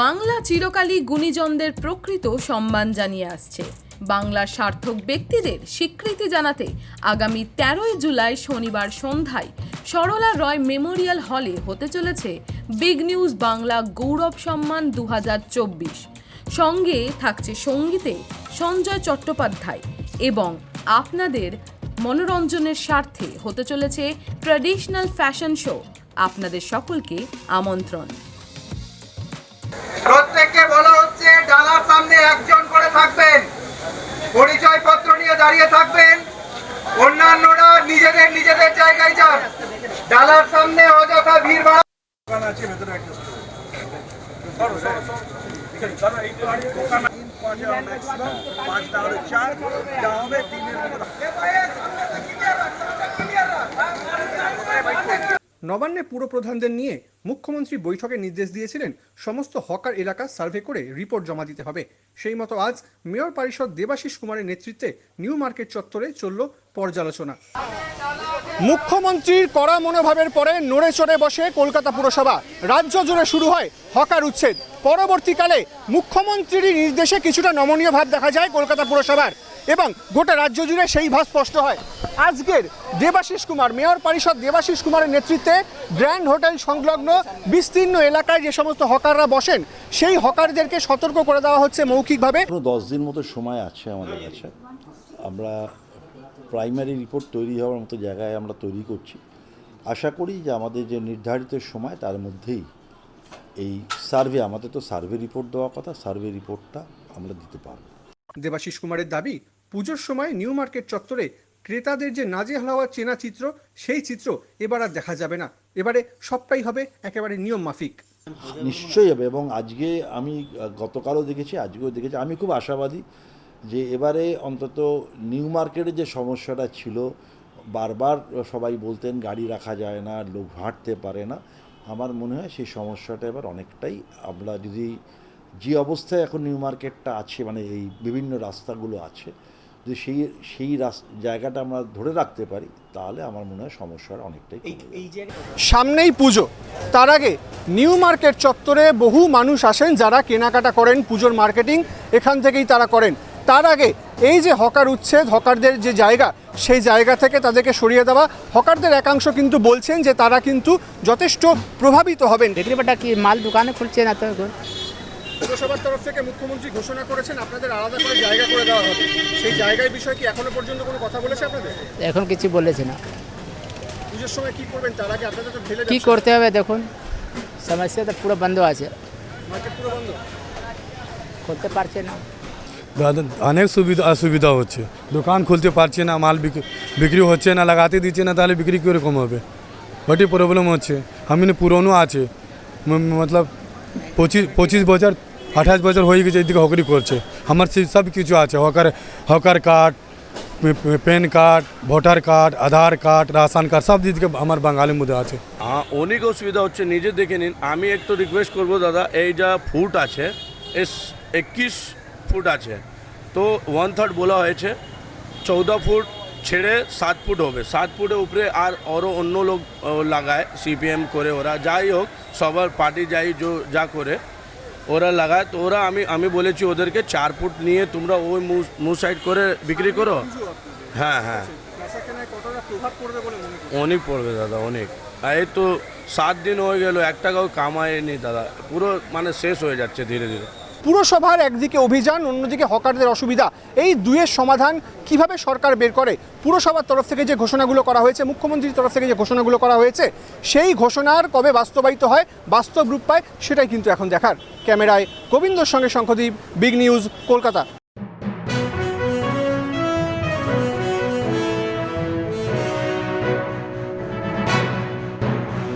বাংলা চিরকালই গুণীজনদের প্রকৃত সম্মান জানিয়ে আসছে। বাংলার সার্থক ব্যক্তিদের স্বীকৃতি জানাতে আগামী তেরোই জুলাই শনিবার সন্ধ্যায় সরলা রয় মেমোরিয়াল হলে হতে চলেছে বিগ নিউজ বাংলা গৌরব সম্মান দু হাজার চব্বিশ। সঙ্গে থাকছে সঙ্গীতে সঞ্জয় চট্টোপাধ্যায় এবং আপনাদের মনোরঞ্জনের স্বার্থে হতে চলেছে ট্র্যাডিশনাল ফ্যাশন শো আপনাদের সকলকে আমন্ত্রণ। ডালার সামনে অযথা ভিড় বাড়া নবান্নে পুরপ্রধানদের নিয়ে মুখ্যমন্ত্রী বৈঠকে নির্দেশ দিয়েছিলেন সমস্ত হকার এলাকা সার্ভে করে রিপোর্ট জমা দিতে হবে। সেই মতো আজ মেয়র পরিষদ দেবাশিস কুমারের নেতৃত্বে নিউ মার্কেট চত্বরে চলল পর্যালোচনা। মুখ্যমন্ত্রীর কড়া মনোভাবের পরে নড়ে চড়ে বসে কলকাতা পুরসভা। রাজ্য জুড়ে শুরু হয় হকার উচ্ছেদ। পরবর্তীকালে মুখ্যমন্ত্রীর নির্দেশে কিছুটা নমনীয় ভাব দেখা যায় কলকাতা পুরসভার এবং গোটা রাজ্য জুড়ে সেই ভাব স্পষ্ট হয়। আজকের দেবাশিস কুমার, মেয়র পরিষদ দেবাশিস কুমারের নেতৃত্বে গ্র্যান্ড হোটেল সংলগ্ন বিস্তীর্ণ এলাকায় যে সমস্ত হকাররা বসেন, সেই হকারদেরকে সতর্ক করে দেওয়া হচ্ছে মৌখিকভাবে। দশ দিন মতো সময় আছে আমাদের কাছে। আমরা প্রাইমারি রিপোর্ট তৈরি হওয়ার মতো জায়গায় আমরা তৈরি করছি। আশা করি যে আমাদের যে নির্ধারিত সময় তার মধ্যেই এই সার্ভে আমাদের তো সার্ভে রিপোর্ট দেওয়া কথা সার্ভে রিপোর্টটা আমরা দিতে পারব। দেবাশিস কুমারের দাবি পুজোর সময় নিউ মার্কেট চত্বরে ক্রেতাদের যে নাজেহাল হওয়ার চেনা চিত্র সেই চিত্র এবার আর দেখা যাবে না। এবারে সবটাই হবে একেবারে নিয়ম মাফিক। নিশ্চয়ই হবে এবং আজকে আমি গতকালও দেখেছি আজকেও দেখেছি। আমি খুব আশাবাদী যে এবারে অন্তত নিউ মার্কেটে যে সমস্যাটা ছিল বারবার সবাই বলতেন গাড়ি রাখা যায় না লোক হাঁটতে পারে না আমার মনে হয় সেই সমস্যাটা এবার অনেকটাই আমরা যদি যে অবস্থায় এখন নিউ মার্কেটটা আছে মানে এই বিভিন্ন রাস্তাগুলো আছে যদি সেই সেই রাস- জায়গাটা আমরা ধরে রাখতে পারি তাহলে আমার মনে হয় সমস্যাটা অনেকটাই। সামনেই পুজো তার আগে নিউ মার্কেট চত্বরে বহু মানুষ আসেন যারা কেনাকাটা করেন পুজোর মার্কেটিং এখান থেকেই তারা করেন তার আগে এই যে হকার উচ্ছেদ হকারদের যে জায়গা সেই জায়গা থেকে তাদেরকে সরিয়ে দেওয়া হকারদের একাংশ কিন্তু বলছেন যে তারা কিন্তু যথেষ্ট প্রভাবিত হবেন। বাটা কি মাল দোকানে খুলছে না তো? পুরসভার তরফ থেকে মুখ্যমন্ত্রী ঘোষণা করেছেন আপনাদের আলাদা করে জায়গা করে দেওয়া হবে। সেই জায়গার বিষয়ে কি এখনও পর্যন্ত কোনো কথা বলেছে আপনাদের? এখন কিছু বলেছে না। পুজোর সময় কি করবেন? তার আগে আপনাদের তো ঢেলে কি করতে হবে দেখুন সমস্যা তো পুরো বন্ধ আছে। মার্কেট পুরো বন্ধ? খুলতে পারছে না। অনেক সুবিধা, অসুবিধা হচ্ছে। দোকান খুলতে পারছে না, মাল বিক- বিক্রি হচ্ছে না, লাগাতে দিচ্ছে না, তাহলে বিক্রি করে কম হবে? ওটি প্রবলেম হচ্ছে। আমি পুরনো আছে। মতলব পঁচিশ পঁচিশ বছর, আঠাশ বছর হয়ে গেছে এদিকে হকরি করছে। আমার সব কিছু আছে। Hawker hawker card PAN card, voter card, Aadhaar card, ration card, সব দিকে আমার বাঙালির মধ্যে আছে। হ্যাঁ অনেক অসুবিধা হচ্ছে, নিজে দেখে নিন। আমি একটু রিকোয়েস্ট করব, দাদা, এই যা ফুট আছে, এস, একুশ ফুট আছে। তো ওয়ান থার্ড বলা হয়েছে। চৌদা ফুট ছেড়ে সাত ফুট হবে। সাত ফুটের উপরে আর আরও অন্য লোক লাগায় সিপিএম করে ওরা। যাই হোক, সবার পার্টি যাই, যা করে, ওরা লাগায়। তো ওরা আমি আমি বলেছি ওদেরকে, চার ফুট নিয়ে তোমরা ওই মু সাইড করে বিক্রি করো। হ্যাঁ হ্যাঁ। অনেক পড়বে দাদা, অনেক। এই তো সাত দিন হয়ে গেল, এক টাকাও কামায়নি দাদা। পুরো মানে শেষ হয়ে যাচ্ছে ধীরে ধীরে। পুরসভার একদিকে অভিযান, অন্যদিকে হকারদের অসুবিধা। এই দুয়ের সমাধান কীভাবে সরকার বের করে? পুরসভার তরফ থেকে যে ঘোষণাগুলো করা হয়েছে, মুখ্যমন্ত্রীর তরফ থেকে যে ঘোষণাগুলো করা হয়েছে, সেই ঘোষণার কবে বাস্তবায়িত হয়, বাস্তব রূপ পায়, সেটাই কিন্তু এখন দেখার। ক্যামেরায় গোবিন্দর সঙ্গে শঙ্খদীপ, বিগ নিউজ, কলকাতা।